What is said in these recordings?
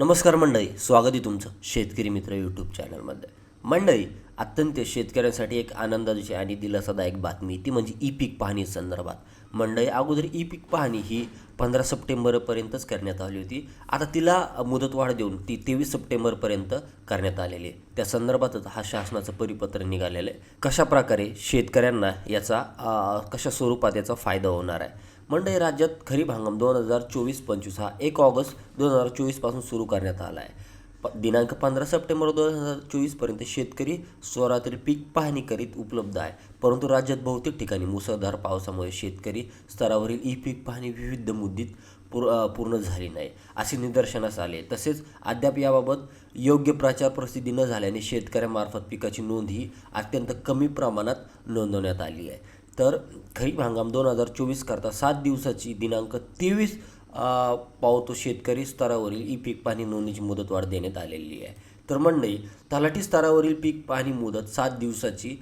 नमस्कार मंडळी स्वागत आहे तुमचं शेतकरी मित्र यूट्यूब चॅनलमध्ये मंडळी अत्यंत शेतकऱ्यांसाठी एक आनंदाची आणि दिलासादायक बातमी ती म्हणजे ई पीक पाहणी संदर्भात. मंडळी अगोदर ई पीक पाहणी ही पंधरा सप्टेंबरपर्यंतच करण्यात आली होती. आता तिला मुदतवाढ देऊन ती तेवीस सप्टेंबरपर्यंत करण्यात आलेली आहे. त्या संदर्भातच हा शासनाचं परिपत्र निघालेलं आहे. कशा प्रकारे शेतकऱ्यांना याचा कशा स्वरूपात याचा फायदा होणार आहे? मंडई राज्यात खरीप हंगाम दोन हजार चोवीस पंचवीस हा एक ऑगस्ट दोन हजार चोवीसपासून सुरू करण्यात आला आहे. प दिनांक पंधरा सप्टेंबर दोन हजार चोवीसपर्यंत शेतकरी स्वरातील पीक पाहणी करीत उपलब्ध आहे. परंतु राज्यात बहुतेक ठिकाणी मुसळधार पावसामुळे शेतकरी स्तरावरील ई पीक पाहणी विविध मुद्दीत पूर पूर्ण झाली नाही असे निदर्शनास आले. तसेच अद्याप याबाबत योग्य प्रचार प्रसिद्धी न झाल्याने शेतकऱ्यामार्फत पिकाची नोंद ही अत्यंत कमी प्रमाणात नोंदवण्यात आली आहे. तर खरीप हंगाम दोन हजार चोवीस करता सात दिवसाची दिनांक तेवीस पावतो शेतकरी स्तरावरील ई पीक पाहणी नोंदणीची मुदतवाढ देण्यात आलेली आहे. तर मंडळी तलाठी स्तरावरील पीक पाहणी मुदत सात दिवसाची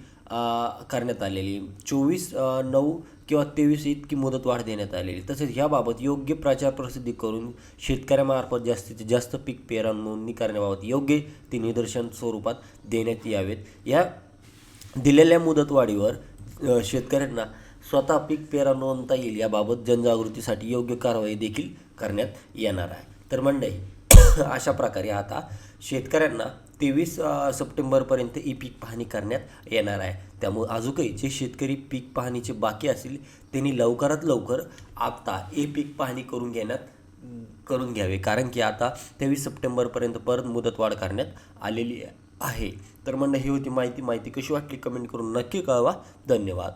करण्यात आलेली चोवीस नऊ किंवा तेवीस इतकी मुदतवाढ देण्यात आलेली तसेच ह्याबाबत योग्य प्रचार प्रसिद्धी करून शेतकऱ्यामार्फत जास्तीत जास्त पीक पेरा नोंदणी करण्याबाबत योग्य ते निदर्शन स्वरूपात देण्यात यावेत. या दिलेल्या मुदतवाढीवर शेतकऱ्यांना स्वतः पीक पेरा नोंदता येईल. याबाबत जनजागृतीसाठी योग्य कारवाई देखील करण्यात येणार आहे. तर मंडळी अशा प्रकारे आता शेतकऱ्यांना तेवीस सप्टेंबरपर्यंत ई पीक पाहणी करण्यात येणार आहे. त्यामुळे अजूनही जे शेतकरी पीक पाहणीचे बाकी असतील त्यांनी लवकरात लवकर आता ए पीक पाहणी करून घेण्यात करून घ्यावे. कारण की आता तेवीस सप्टेंबरपर्यंत परत मुदतवाढ करण्यात आलेली आहे. आहे. तर म्हणणं ही होती माहिती माहिती कशी वाटली? कमेंट करून नक्की कळवा. धन्यवाद.